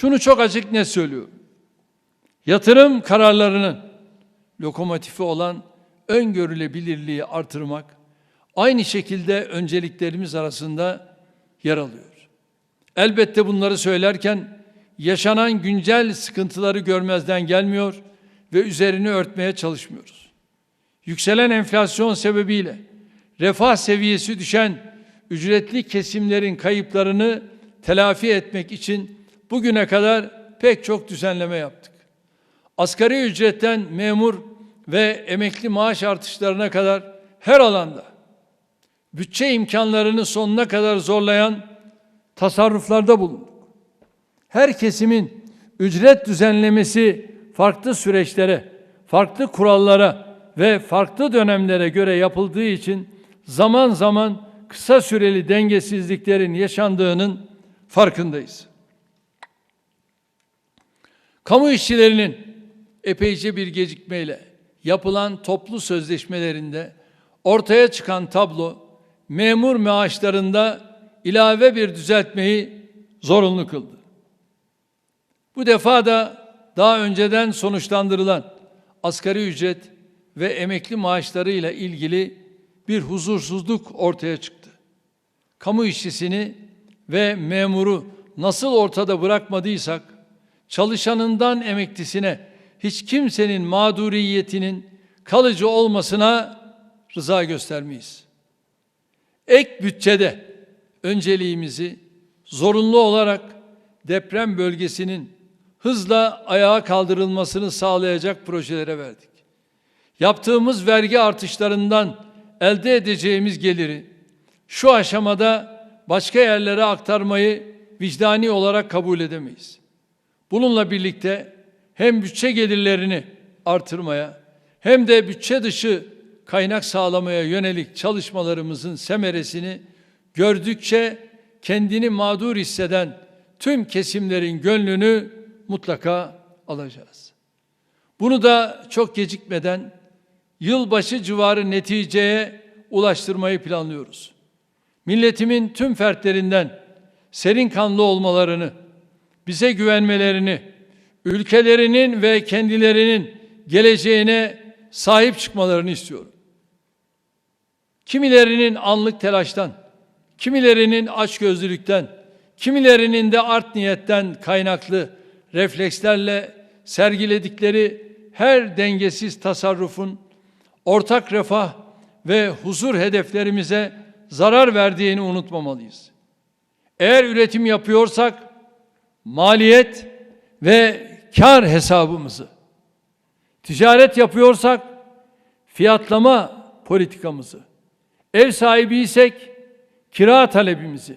Şunu çok açık net söylüyorum. Yatırım kararlarının lokomotifi olan öngörülebilirliği artırmak aynı şekilde önceliklerimiz arasında yer alıyor. Elbette bunları söylerken yaşanan güncel sıkıntıları görmezden gelmiyor ve üzerini örtmeye çalışmıyoruz. Yükselen enflasyon sebebiyle refah seviyesi düşen ücretli kesimlerin kayıplarını telafi etmek için bugüne kadar pek çok düzenleme yaptık. Asgari ücretten memur ve emekli maaş artışlarına kadar her alanda bütçe imkanlarını sonuna kadar zorlayan tasarruflarda bulunduk. Her kesimin ücret düzenlemesi farklı süreçlere, farklı kurallara ve farklı dönemlere göre yapıldığı için zaman zaman kısa süreli dengesizliklerin yaşandığının farkındayız. Kamu işçilerinin epeyce bir gecikmeyle yapılan toplu sözleşmelerinde ortaya çıkan tablo memur maaşlarında ilave bir düzeltmeyi zorunlu kıldı. Bu defa da daha önceden sonuçlandırılan asgari ücret ve emekli maaşlarıyla ilgili bir huzursuzluk ortaya çıktı. Kamu işçisini ve memuru nasıl ortada bırakmadıysak çalışanından emeklisine hiç kimsenin mağduriyetinin kalıcı olmasına rıza göstermeyiz. Ek bütçede önceliğimizi zorunlu olarak deprem bölgesinin hızla ayağa kaldırılmasını sağlayacak projelere verdik. Yaptığımız vergi artışlarından elde edeceğimiz geliri şu aşamada başka yerlere aktarmayı vicdani olarak kabul edemeyiz. Bununla birlikte hem bütçe gelirlerini artırmaya hem de bütçe dışı kaynak sağlamaya yönelik çalışmalarımızın semeresini gördükçe kendini mağdur hisseden tüm kesimlerin gönlünü mutlaka alacağız. Bunu da çok gecikmeden yılbaşı civarı neticeye ulaştırmayı planlıyoruz. Milletimin tüm fertlerinden serin kanlı olmalarını, bize güvenmelerini, ülkelerinin ve kendilerinin geleceğine sahip çıkmalarını istiyorum. Kimilerinin anlık telaştan, kimilerinin açgözlülükten, kimilerinin de art niyetten kaynaklı reflekslerle sergiledikleri her dengesiz tasarrufun ortak refah ve huzur hedeflerimize zarar verdiğini unutmamalıyız. Eğer üretim yapıyorsak maliyet ve kar hesabımızı, ticaret yapıyorsak fiyatlama politikamızı, ev sahibiysek kira talebimizi,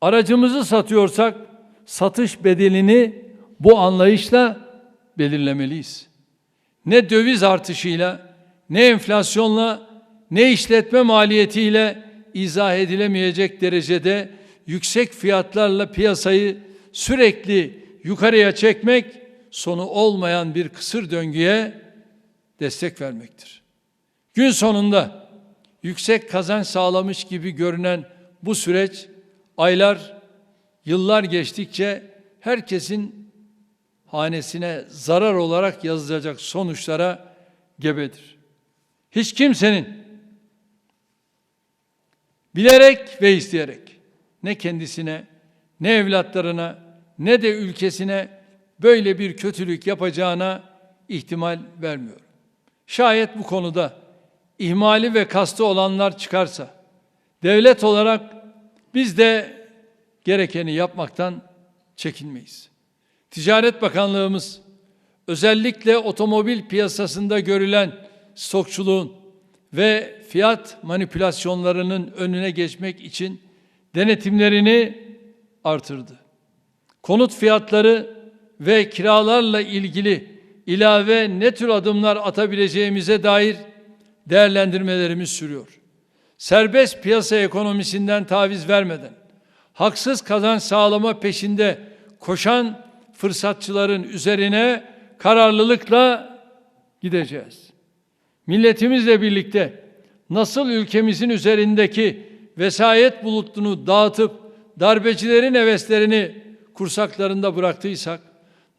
aracımızı satıyorsak satış bedelini bu anlayışla belirlemeliyiz. Ne döviz artışıyla, ne enflasyonla, ne işletme maliyetiyle izah edilemeyecek derecede yüksek fiyatlarla piyasayı sürekli yukarıya çekmek sonu olmayan bir kısır döngüye destek vermektir. Gün sonunda yüksek kazanç sağlamış gibi görünen bu süreç aylar, yıllar geçtikçe herkesin hanesine zarar olarak yazılacak sonuçlara gebedir. Hiç kimsenin bilerek ve isteyerek ne kendisine ne evlatlarına ne de ülkesine böyle bir kötülük yapacağına ihtimal vermiyor. Şayet bu konuda ihmali ve kastı olanlar çıkarsa devlet olarak biz de gerekeni yapmaktan çekinmeyiz. Ticaret Bakanlığımız özellikle otomobil piyasasında görülen stokçuluğun ve fiyat manipülasyonlarının önüne geçmek için denetimlerini artırdı. Konut fiyatları ve kiralarla ilgili ilave ne tür adımlar atabileceğimize dair değerlendirmelerimiz sürüyor. Serbest piyasa ekonomisinden taviz vermeden, haksız kazanç sağlama peşinde koşan fırsatçıların üzerine kararlılıkla gideceğiz. Milletimizle birlikte nasıl ülkemizin üzerindeki vesayet bulutunu dağıtıp darbecilerin heveslerini kursaklarında bıraktıysak,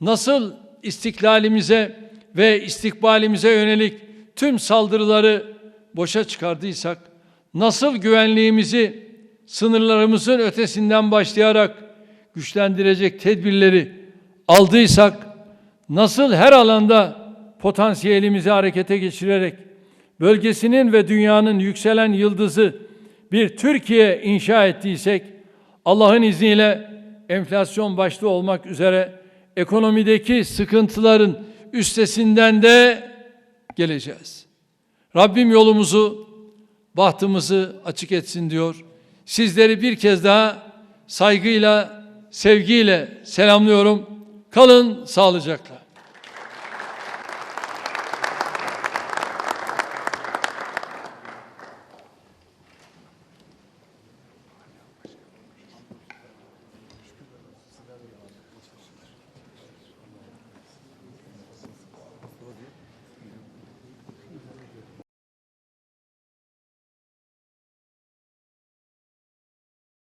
nasıl istiklalimize ve istikbalimize yönelik tüm saldırıları boşa çıkardıysak, nasıl güvenliğimizi sınırlarımızın ötesinden başlayarak güçlendirecek tedbirleri aldıysak, nasıl her alanda potansiyelimizi harekete geçirerek bölgesinin ve dünyanın yükselen yıldızı bir Türkiye inşa ettiysek Allah'ın izniyle enflasyon başta olmak üzere ekonomideki sıkıntıların üstesinden de geleceğiz. Rabbim yolumuzu, bahtımızı açık etsin diyor. Sizleri bir kez daha saygıyla, sevgiyle selamlıyorum. Kalın sağlıcakla.